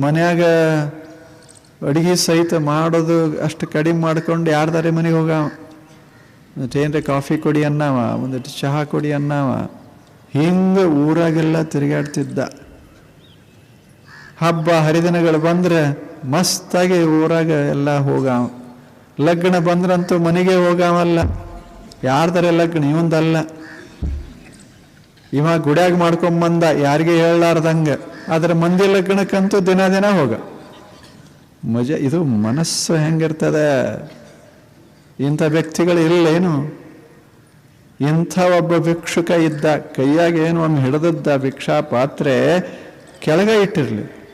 ಮನ್ಯಾಗ ಅಡುಗೆ ಸಹಿತ ಮಾಡೋದು ಅಷ್ಟು ಕಡಿಮೆ ಮಾಡ್ಕೊಂಡು ಯಾರ್ದಾರೆ ಮನೆಗೆ ಹೋಗಾವ ಏನ್ರಿ ಕಾಫಿ ಕೊಡಿ ಅನ್ನವ ಒಂದಿಟ್ಟು ಚಹಾ ಕೊಡಿ ಅನ್ನವ. ಹಿಂಗೆ ಊರಾಗೆಲ್ಲ ತಿರುಗಾಡ್ತಿದ್ದ. ಹಬ್ಬ ಹರಿದಿನಗಳು ಬಂದರೆ ಮಸ್ತಾಗಿ ಊರಾಗ ಎಲ್ಲ ಹೋಗಾವ. ಲಗ್ನ ಬಂದ್ರಂತೂ ಮನೆಗೆ ಹೋಗಾವಲ್ಲ. ಯಾರ್ದಾರೆ ಲಗ್ನ? ಇವಂದಲ್ಲ. ಇವ ಗುಡ್ಯಾಗ ಮಾಡ್ಕೊಂಬಂದ, ಯಾರಿಗೆ ಹೇಳಲಾರ್ದಂಗ. ಆದ್ರೆ ಮಂದಿ ಲಗ್ನಕ್ಕಂತೂ ದಿನ ದಿನ ಹೋಗ. ಮಜ, ಇದು ಮನಸ್ಸು ಹೆಂಗಿರ್ತದೆ? ಇಂಥ ವ್ಯಕ್ತಿಗಳು ಇಲ್ಲೇನು? ಇಂಥ ಒಬ್ಬ ಭಿಕ್ಷುಕ ಇದ್ದ, ಕೈಯಾಗ ಏನು ಒಂದು ಹಿಡಿದದ್ದ ಭಿಕ್ಷಾ ಪಾತ್ರೆ ಕೆಳಗೆ ಇಟ್ಟಿರಲಿ.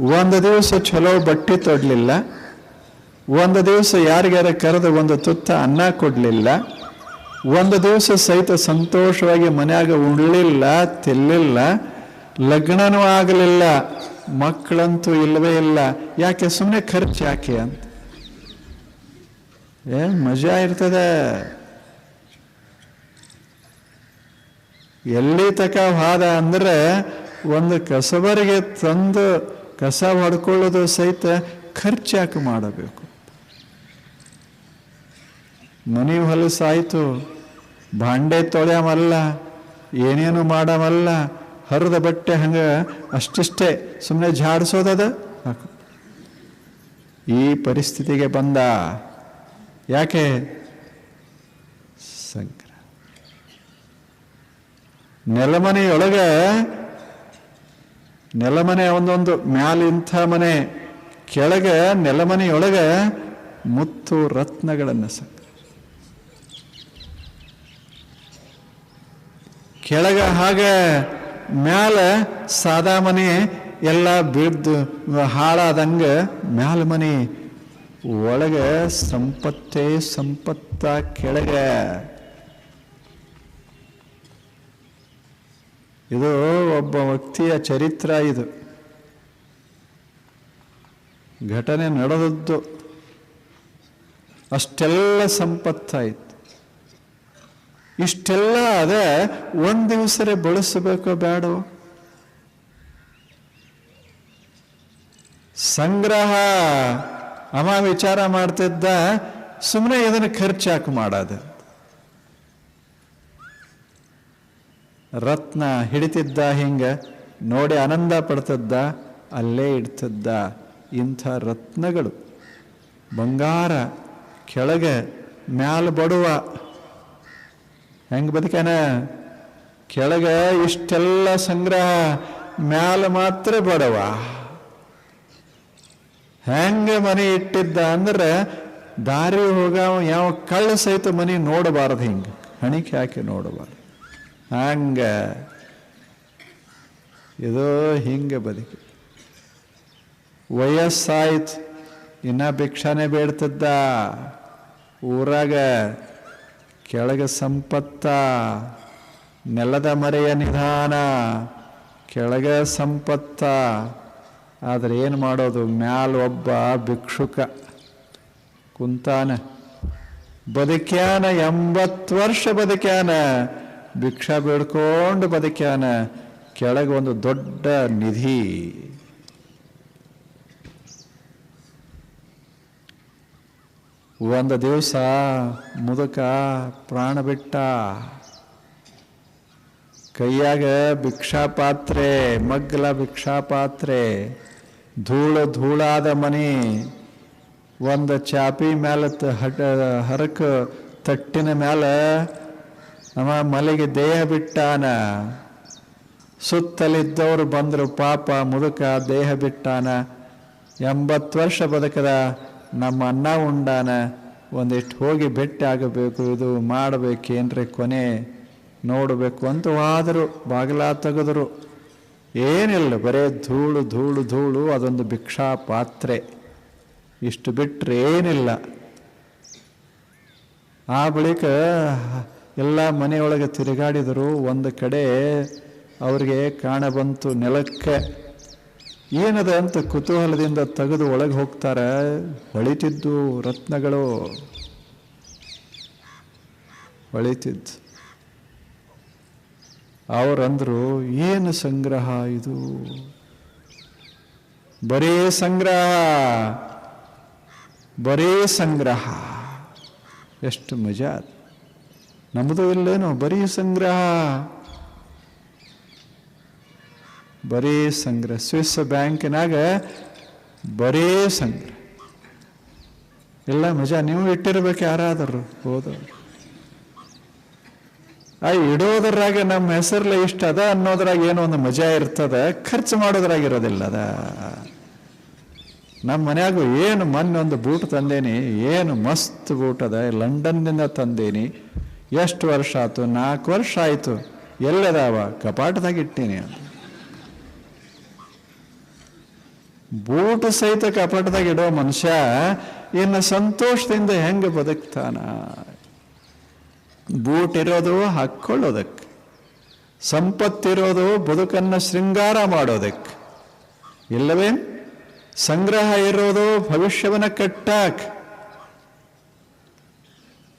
ಒಂದು ದಿವಸ ಚಲೋ ಬಟ್ಟೆ ತೊಡಲಿಲ್ಲ. ಒಂದು ದಿವಸ ಯಾರಿಗಾರ ಕರೆದು ಒಂದು ತುತ್ತ ಅನ್ನ ಕೊಡಲಿಲ್ಲ. ಒಂದು ದಿವಸ ಸಹಿತ ಸಂತೋಷವಾಗಿ ಮನೆಯಾಗ ಉಣ್ಲಿಲ್ಲ, ತಿನ್ಲಿಲ್ಲ. ಲಗ್ನನೂ ಆಗಲಿಲ್ಲ, ಮಕ್ಕಳಂತೂ ಇಲ್ಲವೇ ಇಲ್ಲ. ಯಾಕೆ ಸುಮ್ಮನೆ ಖರ್ಚು ಯಾಕೆ ಅಂತ? ಏನ್ ಮಜಾ ಇರ್ತದ. ಎಲ್ಲಿ ತಕ ಹಾದ ಅಂದ್ರೆ ಒಂದು ಕಸಬರಿಗೆ ತಂದು ಕಸ ಹೊಡ್ಕೊಳ್ಳೋದು ಸಹಿತ ಖರ್ಚು ಯಾಕೆ ಮಾಡಬೇಕು? ಮನೆ ಹೊಲಸಾಯ್ತು ಭಾಂಡೆ ತೊಳೆಯಮಲ್ಲ, ಏನೇನು ಮಾಡಮಲ್ಲ ಹರಿದ ಬಟ್ಟೆ ಹಂಗೆ ಅಷ್ಟಿಷ್ಟೇ ಸುಮ್ಮನೆ ಝಾಡಿಸೋದದ ಈ ಪರಿಸ್ಥಿತಿಗೆ ಬಂದ ಯಾಕೆ? ಸಂಗ್ರಹ ನೆಲಮನೆಯೊಳಗೆ ನೆಲಮನೆ ಒಂದೊಂದು, ಮ್ಯಾಲಿಂಥ ಮನೆ, ಕೆಳಗೆ ನೆಲಮನೆಯೊಳಗೆ ಮುತ್ತು ರತ್ನಗಳನ್ನು ಸಂಗ್ರಹ ಕೆಳಗೆ ಹಾಗೆ ಮ್ಯಾಲ ಸಾದಾ ಮನೆ ಎಲ್ಲ ಬಿದ್ದು ಹಾಳಾದಂಗೆ ಮ್ಯಾಲ ಮನೆ ಒಳಗೆ ಸಂಪತ್ತೇ ಸಂಪತ್ತ ಕೆಳಗೆ. ಇದು ಒಬ್ಬ ವ್ಯಕ್ತಿಯ ಚರಿತ್ರ ಇದು. ಘಟನೆ ನಡೆದದ್ದು ಅಷ್ಟೆಲ್ಲ ಸಂಪತ್ತಾಯಿತು. ಇಷ್ಟೆಲ್ಲ ಅದೇ ಒಂದು ದಿವಸರೇ ಬಳಸಬೇಕೋ ಸಂಗ್ರಹ. ಅಮ ವಿಚಾರ ಮಾಡ್ತಿದ್ದ ಸುಮ್ಮನೆ ಇದನ್ನು ಖರ್ಚಾಕು ಮಾಡೋದು. ರತ್ನ ಹಿಡಿತಿದ್ದ ಹಿಂಗ, ನೋಡಿ ಆನಂದ ಪಡ್ತಿದ್ದ, ಅಲ್ಲೇ ಇಡ್ತಿದ್ದ ಇಂಥ ರತ್ನಗಳು. ಬಂಗಾರ, ಕೆಳಗೆ, ಮ್ಯಾಲ ಬಡುವ. ಹೆಂಗ್ ಬದುಕಾನ ಕೆಳಗೆ ಇಷ್ಟೆಲ್ಲ ಸಂಗ್ರಹ, ಮ್ಯಾಲ ಮಾತ್ರ ಬಡವ. ಹೆಂಗೆ ಮನೆ ಇಟ್ಟಿದ್ದ ಅಂದ್ರೆ ದಾರಿ ಹೋಗ ಯಾವ ಕಳ್ಳ ಸಹಿತ ಮನೆ ನೋಡಬಾರದು ಹಿಂಗೆ. ಹಣಿಕೆ ಹಾಕಿ ನೋಡಬಾರ್ದು. ಹಂಗ ಇದು ಹಿಂಗೆ ಬದುಕಿ. ವಯಸ್ಸಾಯ್ತು, ಇನ್ನ ಭಿಕ್ಷಾನೇ ಬೇಡ್ತಿದ್ದ. ಊರಾಗ ಕೆಳಗೆ ಸಂಪತ್ತ, ನೆಲದ ಮರೆಯ ನಿಧಾನ, ಕೆಳಗೆ ಸಂಪತ್ತ. ಆದರೆ ಏನು ಮಾಡೋದು? ಮ್ಯಾಲ ಒಬ್ಬ ಭಿಕ್ಷುಕ ಕುಂತಾನ. ಬದುಕ್ಯಾನ ಎಂಬತ್ತು ವರ್ಷ ಬದುಕ್ಯಾನ, ಭಿಕ್ಷಾ ಬೇಡ್ಕೊಂಡು ಬದುಕ್ಯಾನ. ಕೆಳಗೆ ಒಂದು ದೊಡ್ಡ ನಿಧಿ. ಒಂದು ದಿವಸ ಮುದುಕ ಪ್ರಾಣ ಬಿಟ್ಟ. ಕೈಯಾಗ ಭಿಕ್ಷಾ ಪಾತ್ರೆ ಮಗ್ಗಲ ಭಿಕ್ಷಾ ಪಾತ್ರೆ ಧೂಳು ಧೂಳಾದ ಮನೆ, ಒಂದು ಚಾಪಿ ಮ್ಯಾಲ ಹಟ, ಹರಕ ತಟ್ಟಿನ ಮ್ಯಾಲ ನಮ್ಮ ಮಲೆಗೆ ದೇಹ ಬಿಟ್ಟಾನ. ಸುತ್ತಲಿದ್ದವರು ಬಂದರು ಪಾಪ ಮುದುಕ ದೇಹ ಬಿಟ್ಟಾನ. ಎಂಬತ್ತು ವರ್ಷ ಬದುಕದ ನಮ್ಮ ಅನ್ನ ಉಂಡಾನ ಒಂದಿಷ್ಟು ಹೋಗಿ ಭೇಟಿ ಆಗಬೇಕು, ಇದು ಮಾಡಬೇಕೇನ್ರಿ ಕೊನೆ ನೋಡಬೇಕು ಅಂತ ಹೋದರು ಬಾಗಿಲ ತೆಗೆದರು. ಏನಿಲ್ಲ, ಬರೇ ಧೂಳು ಧೂಳು ಧೂಳು, ಅದೊಂದು ಭಿಕ್ಷಾ ಪಾತ್ರೆ. ಇಷ್ಟು ಬಿಟ್ಟರೆ ಏನಿಲ್ಲ. ಆ ಬಳಿಕ ಎಲ್ಲ ಮನೆಯೊಳಗೆ ತಿರುಗಾಡಿದರು, ಒಂದು ಕಡೆ ಅವ್ರಿಗೆ ಕಾಣಬಂತು ನೆಲಕ್ಕೆ. ಏನದ ಅಂತ ಕುತೂಹಲದಿಂದ ತೆಗೆದು ಒಳಗೆ ಹೋಗ್ತಾರೆ. ಹೊಳಿತಿದ್ದು ರತ್ನಗಳು. ಹೊಳಿತಿದ್ದು. ಅವರಂದರು, ಏನು ಸಂಗ್ರಹ ಇದು? ಬರೇ ಸಂಗ್ರಹ. ಬರೀ ಸಂಗ್ರಹ. ಎಷ್ಟು ಮಜಾ. ನಮ್ಮದು ಇಲ್ಲೇನೋ, ಬರೀ ಸಂಗ್ರಹ. ಬರೀ ಸಂಗ್ರಹ. ಸ್ವಿಸ್ ಬ್ಯಾಂಕಿನಾಗ ಬರೀ ಸಂಗ್ರಹ. ಎಲ್ಲ ಮಜಾ, ನೀವು ಇಟ್ಟಿರ್ಬೇಕು ಯಾರಾದರೂ? ಹೋದವರು ಆ ಇಡೋದ್ರಾಗೆ ನಮ್ಮ ಹೆಸರ್ಲೆ ಇಷ್ಟ, ಅದ ಅನ್ನೋದ್ರಾಗ ಏನೋ ಒಂದು ಮಜಾ ಇರ್ತದ, ಖರ್ಚು ಮಾಡೋದ್ರಾಗಿರೋದಿಲ್ಲ ಅದ. ನಮ್ಮ ಮನ್ಯಾಗು ಏನು ಮೊನ್ನೆ ಒಂದು ಬೂಟ್ ತಂದೇನಿ, ಏನು ಮಸ್ತ್ ಬೂಟ್ ಅದ, ಲಂಡನ್ನಿಂದ ತಂದೇನಿ. ಎಷ್ಟು ವರ್ಷ ಆಯ್ತು ನಾಲ್ಕು ವರ್ಷ ಆಯಿತು. ಎಲ್ಲದಾವ? ಕಪಾಟದಾಗ ಇಟ್ಟೀನಿ ಅಂತ. ಬೂಟ್ ಸಹಿತ ಕಪಟದಾಗ ಇಡೋ ಮನುಷ್ಯ ಇನ್ನು ಸಂತೋಷದಿಂದ ಹೆಂಗೆ ಬದುಕ್ತಾನ? ಬೂಟ್ ಇರೋದು ಹಾಕ್ಕೊಳ್ಳೋದಕ್ಕೆ, ಸಂಪತ್ತಿರೋದು ಬದುಕನ್ನು ಶೃಂಗಾರ ಮಾಡೋದಕ್ಕೆ. ಇಲ್ಲವೇ? ಸಂಗ್ರಹ ಇರೋದು ಭವಿಷ್ಯವನ್ನು ಕಟ್ಟಾಕ್.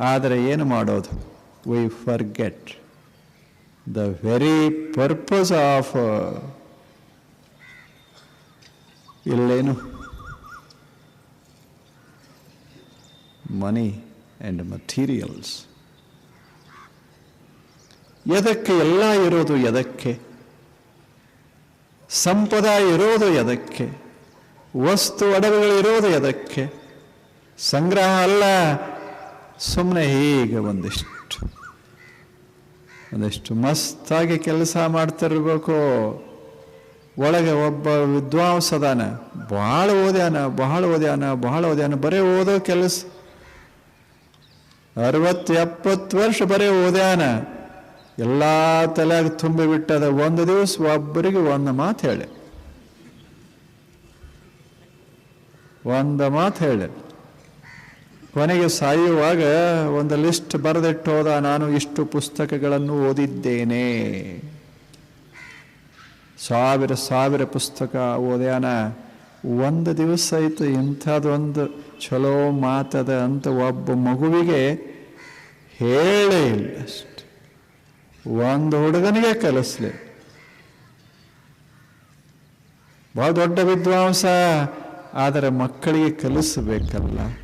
ಆದರೆ ಏನು ಮಾಡೋದು? We forget the very purpose of ಇಲ್ಲೇನು? ಮನಿ ಆ್ಯಂಡ್ ಮಟೀರಿಯಲ್ಸ್ ಎದಕ್ಕೆ ಎಲ್ಲ ಇರೋದು ಎದಕ್ಕೆ? ಸಂಪದ ಇರೋದು ಎದಕ್ಕೆ? ವಸ್ತು ಒಡವೆಗಳಿರೋದು ಎದಕ್ಕೆ? ಸಂಗ್ರಹ ಅಲ್ಲ ಸುಮ್ಮನೆ ಹೀಗೆ ಒಂದಿಷ್ಟು. ಒಂದಿಷ್ಟು ಮಸ್ತಾಗಿ ಕೆಲಸ ಮಾಡ್ತಿರ್ಬೇಕು. ಒಳಗೆ ಒಬ್ಬ ವಿದ್ವಾಂಸದಾನ ಬಹಳ ಓದ್ಯಾನ ಬಹಳ ಓದ್ಯಾನ ಬಹಳ ಓದ್ಯಾನ, ಬರೀ ಓದೋ ಕೆಲಸ. ಅರವತ್ತು ಎಪ್ಪತ್ತು ವರ್ಷ ಬರೀ ಓದ್ಯಾನ. ಎಲ್ಲ ತಲೆಯಾಗ ತುಂಬಿ ಬಿಟ್ಟದ ಒಂದು ದಿವಸ ಒಬ್ಬರಿಗೆ ಒಂದು ಮಾತು ಹೇಳಿ. ಒಂದು ಮಾತು ಹೇಳಿ. ಕೊನೆಗೆ ಸಾಯುವಾಗ ಒಂದು ಲಿಸ್ಟ್ ಬರೆದಿಟ್ಟು ಹೋದ, ನಾನು ಇಷ್ಟು ಪುಸ್ತಕಗಳನ್ನು ಓದಿದ್ದೇನೆ. ಸಾವಿರ ಸಾವಿರ ಪುಸ್ತಕ ಓದ್ಯಾನ. ಒಂದು ದಿವಸ ಆಯಿತು ಇಂಥದ್ದೊಂದು ಚಲೋ ಮಾತದ ಅಂತ ಒಬ್ಬ ಮಗುವಿಗೆ ಹೇಳೇ ಇಲ್ಲ ಅಷ್ಟು. ಒಂದು ಹುಡುಗನಿಗೆ ಕಲಿಸ್ಲಿ. ಬಹಳ ದೊಡ್ಡ ವಿದ್ವಾಂಸ, ಆದರೆ ಮಕ್ಕಳಿಗೆ ಕಲಿಸಬೇಕಲ್ಲ.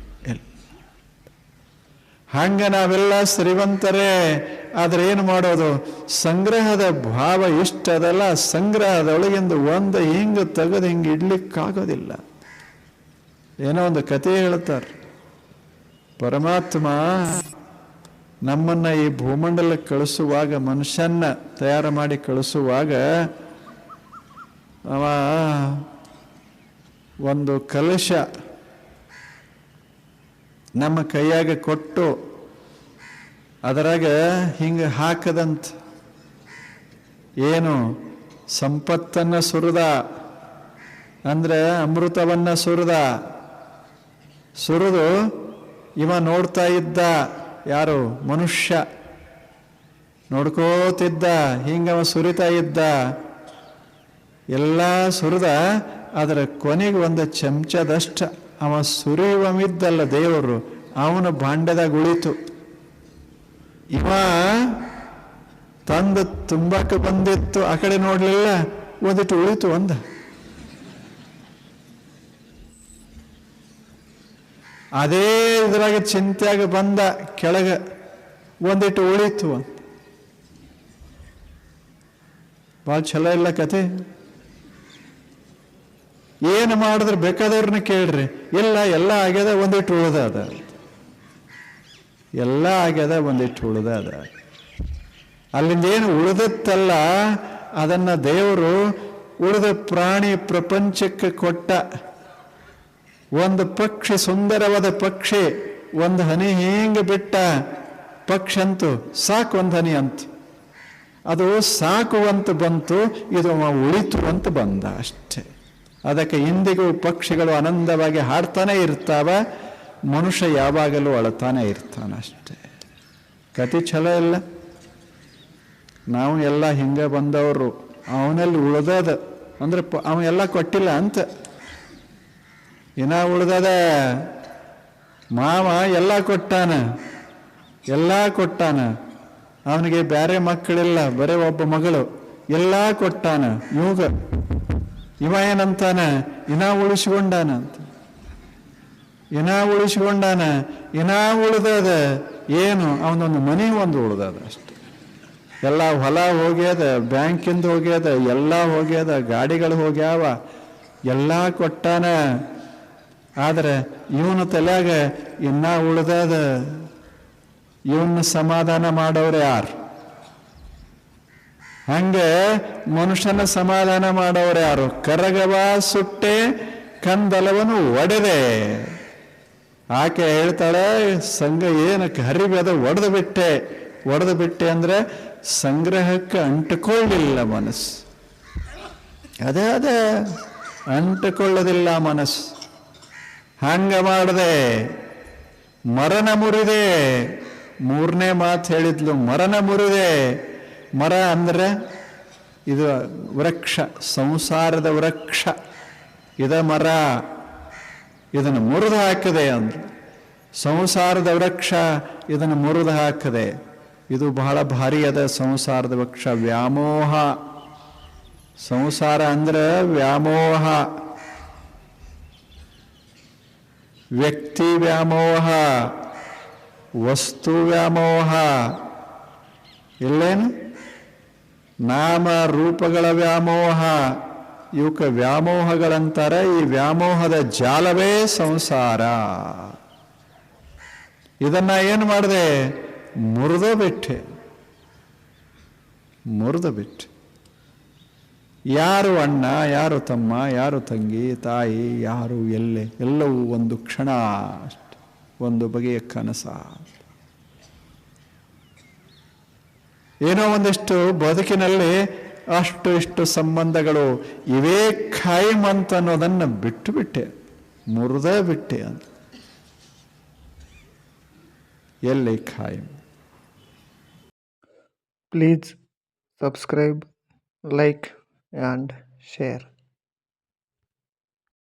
ಹಂಗ ನಾವೆಲ್ಲ ಶ್ರೀವಂತರೇ ಆದ್ರೆ ಏನು ಮಾಡೋದು? ಸಂಗ್ರಹದ ಭಾವ ಇಷ್ಟದಲ್ಲ ಸಂಗ್ರಹದೊಳಗಿಂದ ಒಂದು ಹಿಂಗ ತೆಗೆದು ಹಿಂಗೆ ಇಡ್ಲಿಕ್ಕಾಗೋದಿಲ್ಲ. ಏನೋ ಒಂದು ಕತೆ ಹೇಳ್ತಾರೆ. ಪರಮಾತ್ಮ ನಮ್ಮನ್ನ ಈ ಭೂಮಂಡಲಕ್ಕೆ ಕಳಿಸುವಾಗ, ಮನುಷ್ಯನ್ನ ತಯಾರು ಮಾಡಿ ಕಳಿಸುವಾಗ, ಅವ ಒಂದು ಕಲಶ ನಮ್ಮ ಕೈಯಾಗ ಕೊಟ್ಟು ಅದರಾಗ ಹಿಂಗೆ ಹಾಕದಂತ. ಏನು? ಸಂಪತ್ತನ್ನ ಸುರಿದ. ಅಂದ್ರೆ ಅಮೃತವನ್ನ ಸುರಿದ. ಸುರಿದು ಇವ ನೋಡ್ತಾ ಇದ್ದ ಯಾರು? ಮನುಷ್ಯ. ನೋಡ್ಕೋತಿದ್ದ ಹಿಂಗವ ಸುರಿತಾ ಇದ್ದ. ಎಲ್ಲ ಸುರಿದ ಅದರ ಕೊನೆಗೆ ಒಂದು ಚಮಚದಷ್ಟ. ಅವ ಸುರಿಯುವಮಿದ್ದಲ್ಲ ದೇವರು, ಅವನ ಭಾಂಡದ ಗುಳಿತು. ಇವ ತಂದು ತುಂಬಕ್ಕೆ ಬಂದಿತ್ತು, ಆ ಕಡೆ ನೋಡ್ಲಿಲ್ಲ ಒಂದಿಟ್ಟು ಉಳಿತು ಒಂದ. ಅದೇ ಇದ್ರಾಗ ಚಿಂತ್ಯಾಗ ಬಂದ, ಕೆಳಗ ಒಂದಿಟ್ಟು ಉಳಿತು ಅಂತ. ಭಾಳ ಚಲೋ ಇಲ್ಲ ಕತೆ ಏನು ಮಾಡಿದ್ರೆ ಬೇಕಾದವ್ರನ್ನ ಕೇಳ್ರಿ. ಇಲ್ಲ, ಎಲ್ಲ ಆಗ್ಯದ, ಒಂದಿಟ್ಟು ಉಳ್ದ ಅದ. ಎಲ್ಲ ಆಗ್ಯದ, ಒಂದಿಟ್ಟು ಉಳ್ದ ಅದ. ಅಲ್ಲಿಂದ ಏನು ಉಳಿದತ್ತಲ್ಲ, ಅದನ್ನ ದೇವರು ಉಳಿದ ಪ್ರಾಣಿ ಪ್ರಪಂಚಕ್ಕೆ ಕೊಟ್ಟ. ಒಂದು ಪಕ್ಷಿ, ಸುಂದರವಾದ ಪಕ್ಷಿ, ಒಂದು ಹನಿ ಹಿಂಗೆ ಬಿಟ್ಟ? ಪಕ್ಷಿ ಅಂತು ಸಾಕು, ಒಂದು ಹನಿ ಅಂತ. ಅದು ಸಾಕು ಅಂತ ಬಂತು, ಇದು ಉಳಿತು ಅಂತ ಬಂದ ಅಷ್ಟೇ. ಅದಕ್ಕೆ ಇಂದಿಗೂ ಪಕ್ಷಿಗಳು ಆನಂದವಾಗಿ ಹಾಡ್ತಾನೆ ಇರ್ತಾವ. ಮನುಷ್ಯ ಯಾವಾಗಲೂ ಅಳತಾನೆ ಇರ್ತಾನಷ್ಟೇ ಕತಿ ಛಲೋ ಇಲ್ಲ. ನಾವು ಎಲ್ಲ ಹಿಂಗೆ ಬಂದವರು. ಅವನಲ್ಲಿ ಉಳ್ದದ. ಅಂದ್ರೆ ಪ ಎಲ್ಲ ಕೊಟ್ಟಿಲ್ಲ ಅಂತ. ಇನ್ನ ಉಳ್ದದ ಮಾವ ಎಲ್ಲ ಕೊಟ್ಟಾನ. ಎಲ್ಲ ಕೊಟ್ಟಾನ. ಅವನಿಗೆ ಬೇರೆ ಮಕ್ಕಳಿಲ್ಲ. ಬರೀ ಒಬ್ಬ ಮಗಳು. ಎಲ್ಲ ಕೊಟ್ಟಾನ. ಇವಾಗ ಇವ ಏನಂತಾನ? ಇನ ಉಳಿಸಿಕೊಂಡಾನ ಅಂತ. ಇನ ಉಳಿಸಿಕೊಂಡಾನ? ಇನ ಉಳ್ದದ. ಏನು? ಅವನೊಂದು ಮನೆ ಒಂದು ಉಳ್ದದ ಅಷ್ಟೆ. ಎಲ್ಲ ಹೊಲ ಹೋಗ್ಯದ, ಬ್ಯಾಂಕಿಂದ ಹೋಗ್ಯದ, ಎಲ್ಲ ಹೋಗ್ಯದ, ಗಾಡಿಗಳು ಹೋಗ್ಯಾವ, ಎಲ್ಲ ಕೊಟ್ಟಾನ. ಆದರೆ ಇವನ ತಲೆಯಾಗ ಇನ್ನ ಉಳ್ದದ. ಇವನ್ನ ಸಮಾಧಾನ ಮಾಡೋರು ಯಾರು? ಹಂಗೆ ಮನುಷ್ಯನ ಸಮಾಧಾನ ಮಾಡೋರು ಯಾರು? ಕರಗವ, ಸುಟ್ಟೆ ಕಂದಲವನು ಒಡೆದೆ. ಆಕೆ ಹೇಳ್ತಾಳೆ, ಸಂಘ ಏನಕ್ಕೆ ಹರಿಬೇದ ಒಡೆದು ಬಿಟ್ಟೆ? ಒಡೆದು ಬಿಟ್ಟೆ ಅಂದ್ರೆ ಸಂಗ್ರಹಕ್ಕೆ ಅಂಟಿಕೊಳ್ಳಿಲ್ಲ ಮನಸ್ಸು. ಅದೇ ಅದೇ, ಅಂಟಿಕೊಳ್ಳೋದಿಲ್ಲ ಮನಸ್ಸು. ಹಂಗ ಮಾಡದೆ, ಮರಣ ಮುರಿದೆ. ಮೂರನೇ ಮಾತು ಹೇಳಿದ್ಲು, ಮರಣ ಮುರಿದೆ. ಮರ ಅಂದ್ರೆ ಇದು ವೃಕ್ಷ, ಸಂಸಾರದ ವೃಕ್ಷ. ಇದ ಮರ, ಇದನ್ನು ಮುರಿದು ಹಾಕಿದೆ ಅಂದರು. ಸಂಸಾರದ ವೃಕ್ಷ ಇದನ್ನು ಮುರಿದು ಹಾಕಿದೆ. ಇದು ಬಹಳ ಭಾರಿ ಅದ ಸಂಸಾರದ ವೃಕ್ಷ, ವ್ಯಾಮೋಹ. ಸಂಸಾರ ಅಂದ್ರೆ ವ್ಯಾಮೋಹ. ವ್ಯಕ್ತಿ ವ್ಯಾಮೋಹ, ವಸ್ತು ವ್ಯಾಮೋಹ. ಇಲ್ಲೇನು? ನಾಮ ರೂಪಗಳ ವ್ಯಾಮೋಹ. ಇವಕ್ಕೆ ವ್ಯಾಮೋಹಗಳಂತಾರೆ, ಈ ವ್ಯಾಮೋಹದ ಜಾಲವೇ ಸಂಸಾರ. ಇದನ್ನ ಏನು ಮಾಡಿದೆ? ಮುರಿದು ಬಿಟ್ಟೆ. ಮುರಿದು ಬಿಟ್ಟೆ. ಯಾರು ಅಣ್ಣ, ಯಾರು ತಮ್ಮ, ಯಾರು ತಂಗಿ, ತಾಯಿ, ಯಾರು ಎಲ್ಲೆ, ಎಲ್ಲವೂ ಒಂದು ಕ್ಷಣ ಅಷ್ಟೆ. ಒಂದು ಬಗೆಯ ಕನಸ ಏನೋ ಒಂದಿಷ್ಟು ಬದುಕಿನಲ್ಲಿ ಅಷ್ಟು ಇಷ್ಟು ಸಂಬಂಧಗಳು ಇವೇ ಖಾಯಂ ಅಂತ ಅನ್ನೋದನ್ನು ಬಿಟ್ಟು ಬಿಟ್ಟೆ ಮುರಿದೇ ಬಿಟ್ಟೆ ಅಂತ ಎಲ್ಲಿ ಖಾಯಂ please subscribe, like, and share.